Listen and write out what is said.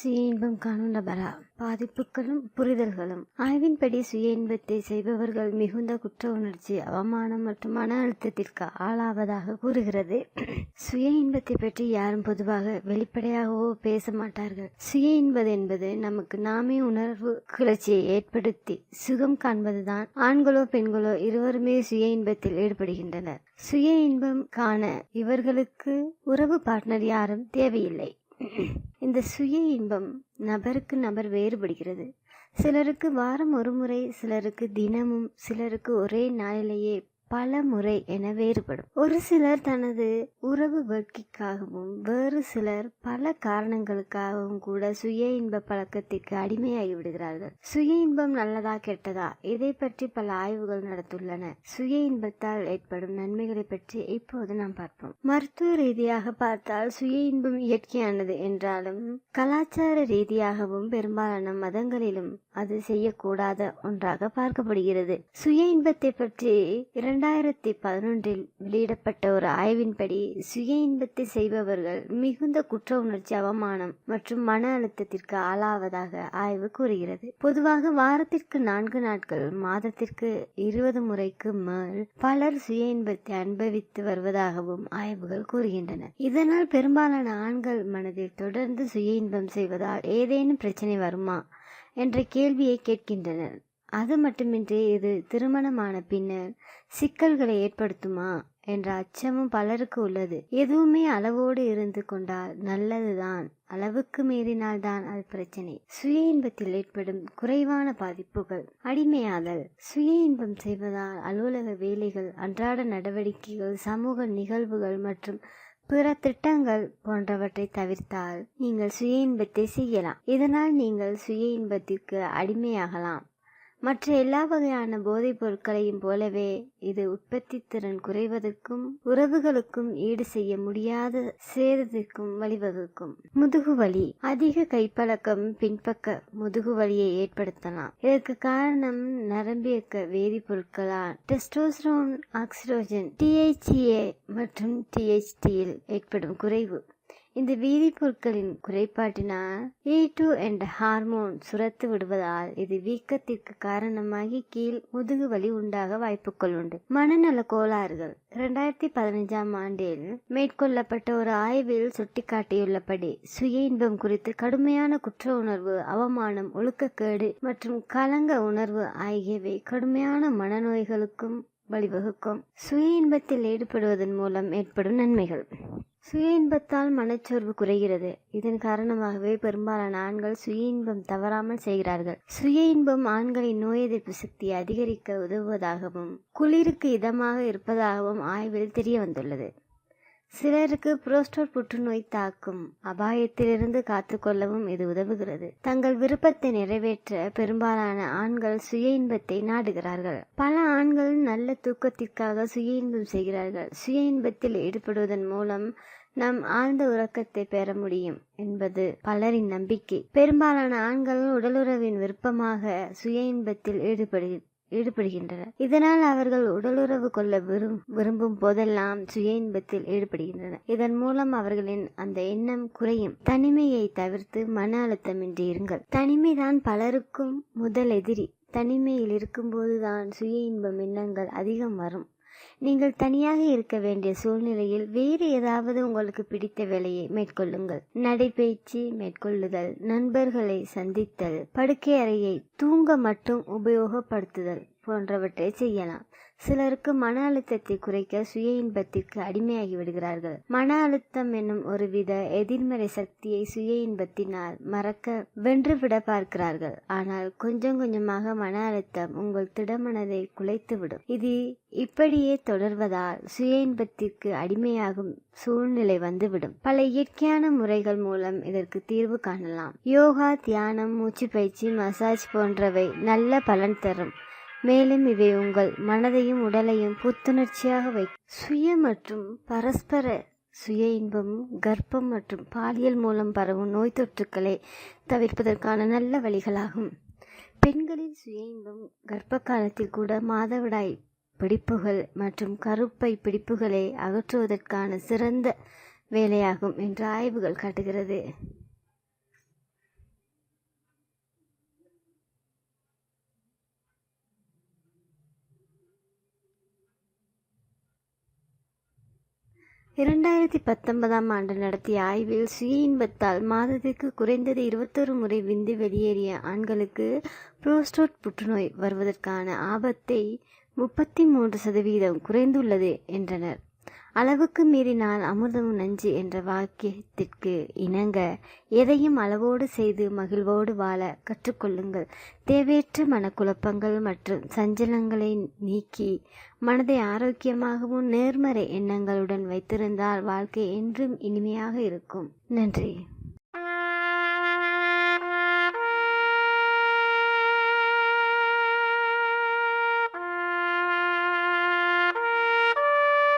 சுய இன்பம் காணும் நபரா பாதிப்புகளும் புரிதல்களும். ஆய்வின்படி சுய இன்பத்தை செய்பவர்கள் மிகுந்த குற்ற உணர்ச்சி அவமானம் மற்றும் மன அழுத்தத்திற்கு ஆளாவதாக கூறுகிறது. சுய இன்பத்தை பற்றி யாரும் பொதுவாக வெளிப்படையாகவோ பேச மாட்டார்கள் சுய இன்பது என்பது நமக்கு நாமே உணர்வு கிளர்ச்சியை ஏற்படுத்தி சுகம் காண்பதுதான் ஆண்களோ பெண்களோ இருவருமே சுய இன்பத்தில் ஈடுபடுகின்றனர். சுய இன்பம் காண இவர்களுக்கு உறவு பார்ட்னர் யாரும் தேவையில்லை. இந்த சுய இன்பம் நபருக்கு நபர் வேறுபடுகிறது. சிலருக்கு வாரம் ஒரு முறை சிலருக்கு தினமும் சிலருக்கு ஒரே நாளிலேயே பல முறை என வேறுபடும். ஒரு சிலர் தனது உறவு வெட்கிக்காகவும் வேறு சிலர் பல காரணங்களுக்காகவும் கூட சுய இன்ப பழக்கத்திற்கு அடிமையாகி விடுகிறார்கள். சுய இன்பம் நல்லதா கெட்டதா? இதை பற்றி பல ஆய்வுகள் நடத்துள்ளன. சுய இன்பத்தால் ஏற்படும் நன்மைகளை பற்றி இப்போது நாம் பார்ப்போம். மருத்துவ ரீதியாக பார்த்தால் சுய இன்பம் இயற்கையானது என்றாலும் கலாச்சார ரீதியாகவும் பெரும்பாலான மதங்களிலும் அது செய்யக்கூடாத ஒன்றாக பார்க்கப்படுகிறது. சுய இன்பத்தை பற்றி இரண்டு இரண்டாயிரத்தி பதினொன்றில் வெளியிடப்பட்ட ஒரு ஆய்வின்படி சுய இன்பத்தை செய்பவர்கள் மிகுந்த குற்ற உணர்ச்சி அவமானம் மற்றும் மன அழுத்தத்திற்கு ஆளாவதாக ஆய்வு கூறுகிறது. பொதுவாக வாரத்திற்கு நான்கு நாட்கள் மாதத்திற்கு இருபது முறைக்கு மேல் பலர் சுய இன்பத்தை அனுபவித்து வருவதாகவும் ஆய்வுகள் கூறுகின்றன. இதனால் பெரும்பாலான ஆண்கள் மனதில் தொடர்ந்து சுய இன்பம் செய்வதால் ஏதேனும் பிரச்சனை வருமா என்ற கேள்வியை கேட்கின்றனர். அது மட்டுமின்றி இது திருமணமான பின்னர் சிக்கல்களை ஏற்படுத்துமா என்ற அச்சமும் பலருக்கு உள்ளது. எதுவுமே அளவோடு இருந்து கொண்டால் நல்லதுதான். அளவுக்கு மீறினால்தான் அது பிரச்சனை. சுய இன்பத்தில் ஏற்படும் குறைவான பாதிப்புகள். அடிமையாதல். சுய இன்பம் செய்வதால் அலுவலக வேலைகள் அன்றாட நடவடிக்கைகள் சமூக நிகழ்வுகள் மற்றும் பிற திட்டங்கள் போன்றவற்றை தவிர்த்தால் நீங்கள் சுய இன்பத்தை செய்யலாம். இதனால் நீங்கள் சுய இன்பத்திற்கு அடிமையாகலாம். மற்ற எல்லா வகையான போதைப் பொருட்களையும் போலவே இது உற்பத்தி திறன் குறைவதற்கும் உறவுகளுக்கும் ஈடு செய்ய முடியாத சேதத்திற்கும் வழிவகுக்கும். முதுகுவலி அதிக கைப்பழக்கம் பின்பக்க முதுகுவலியை ஏற்படுத்தலாம். இதற்கு காரணம் நரம்பியக்க வேதிப்பொருட்களால். டெஸ்டோஸ்ரோன் ஆக்சிடோஜன் டிஹெச்ஏ மற்றும் டிஹெச்டியில் ஏற்படும் குறைவு. இந்த வேதிப்பொருட்களின் குறைபாட்டினால் ஏ டூ என்ற ஹார்மோன் சுரத்து விடுவதால் இது வீக்கத்திற்கு காரணமாகி கீழ் முதுகு வலி உண்டாக வாய்ப்புகள் உண்டு. மனநல கோளாறுகள். இரண்டாயிரத்தி பதினைஞ்சாம் ஆண்டில் மேற்கொள்ளப்பட்ட ஒரு ஆய்வில் சுட்டிக்காட்டியுள்ளபடி சுய இன்பம் குறித்து கடுமையான குற்ற உணர்வு அவமானம் ஒழுக்கக்கேடு மற்றும் கலங்க உணர்வு ஆகியவை கடுமையான மனநோய்களுக்கும் வழிவகுக்கும். சுய இன்பத்தில் ஈடுபடுவதன் மூலம் ஏற்படும் நன்மைகள். சுய இன்பத்தால் மனச்சோர்வு குறைகிறது. இதன் காரணமாகவே பெரும்பாலான ஆண்கள் சுய இன்பம் தவறாமல் செய்கிறார்கள். சுய இன்பம் ஆண்களின் நோய் எதிர்ப்பு சக்தியை அதிகரிக்க உதவுவதாகவும் குளிருக்கு இதமாக இருப்பதாகவும் ஆய்வில் தெரிய வந்துள்ளது சிலருக்கு புரோஸ்டோர் புற்றுநோய் தாக்கும் அபாயத்திலிருந்து காத்துக்கொள்ளவும் இது உதவுகிறது. தங்கள் விருப்பத்தை நிறைவேற்ற பெரும்பாலான ஆண்கள் சுய இன்பத்தை நாடுகிறார்கள். பல ஆண்கள் நல்ல தூக்கத்திற்காக சுய இன்பம் செய்கிறார்கள். சுய இன்பத்தில் ஈடுபடுவதன் மூலம் நாம் ஆழ்ந்த உறக்கத்தை பெற முடியும் என்பது பலரின் நம்பிக்கை. பெரும்பாலான ஆண்கள் உடலுறவின் விருப்பமாக சுய இன்பத்தில் ஈடுபடு ஈடுபடுகின்றனர் இதனால் அவர்கள் உடலுறவு கொள்ள விரும் விரும்பும் போதெல்லாம் சுய இன்பத்தில் ஈடுபடுகின்றனர். இதன் மூலம் அவர்களின் அந்த எண்ணம் குறையும். தனிமையை தவிர்த்து மன அழுத்தமின்றி இருங்கள். தனிமைதான் பலருக்கும் முதல் எதிரி. தனிமையில் இருக்கும்போதுதான் சுய இன்பம் எண்ணங்கள் அதிகம் வரும். நீங்கள் தனியாக இருக்க வேண்டிய சூழ்நிலையில் வேறு ஏதாவது உங்களுக்கு பிடித்த வேலையை மேற்கொள்ளுங்கள். நடைபயிற்சி மேற்கொள்ளுதல் நண்பர்களை சந்தித்தல் படுக்கை அறையை தூங்க மட்டும் உபயோகப்படுத்துதல். போன்றவற்றை செய்யலாம். சிலருக்கு மன அழுத்தத்தை குறைக்க சுய இன்பத்திற்கு அடிமையாகி விடுகிறார்கள். மன அழுத்தம் என்னும் ஒருவித எதிர்மறை சக்தியை சுய இன்பத்தினால் மறக்க வென்றுவிட பார்க்கிறார்கள். ஆனால் கொஞ்சம் கொஞ்சமாக மன அழுத்தம் உங்கள் திடமனதை குலைத்துவிடும். இது இப்படியே தொடர்வதால் சுய இன்பத்திற்கு அடிமையாகும் சூழ்நிலை வந்துவிடும். பல இயற்கையான முறைகள் மூலம் இதற்கு தீர்வு காணலாம். யோகா தியானம் மூச்சு பயிற்சி மசாஜ் போன்றவை நல்ல பலன் தரும். மேலும் இவை உங்கள் மனதையும் உடலையும் புத்துணர்ச்சியாக வை சுய மற்றும் பரஸ்பர சுய இன்பம் கர்ப்பம் மற்றும் பாலியல் மூலம் பரவும் நோய் தொற்றுக்களை தவிர்ப்பதற்கான நல்ல வழிகளாகும். பெண்களின் சுய இன்பம் கர்ப்ப காலத்தில் கூட மாதவிடாய் பிடிப்புகள் மற்றும் கருப்பை பிடிப்புகளை அகற்றுவதற்கான சிறந்த வேலையாகும் என்று ஆய்வுகள் காட்டுகிறது. இரண்டாயிரத்தி பத்தொன்பதாம் ஆண்டு நடத்திய ஆய்வில் சுய இன்பத்தால் மாதத்திற்கு குறைந்தது இருபத்தொரு முறை விந்து வெளியேறிய ஆண்களுக்கு புரோஸ்டோட் புற்றுநோய் வருவதற்கான ஆபத்தை முப்பத்தி மூன்று சதவீதம் குறைந்துள்ளது என்றனர். அளவுக்கு மீறினால் அமிர்தமும் நஞ்சு என்ற வாக்கியத்திற்கு இணங்க எதையும் அளவோடு செய்து மகிழ்வோடு வாழ கற்றுக்கொள்ளுங்கள். தேவையற்ற மனக்குழப்பங்கள் மற்றும் சஞ்சலங்களை நீக்கி மனதை ஆரோக்கியமாகவும் நேர்மறை எண்ணங்களுடன் வைத்திருந்தால் வாழ்க்கை என்றும் இனிமையாக இருக்கும். நன்றி.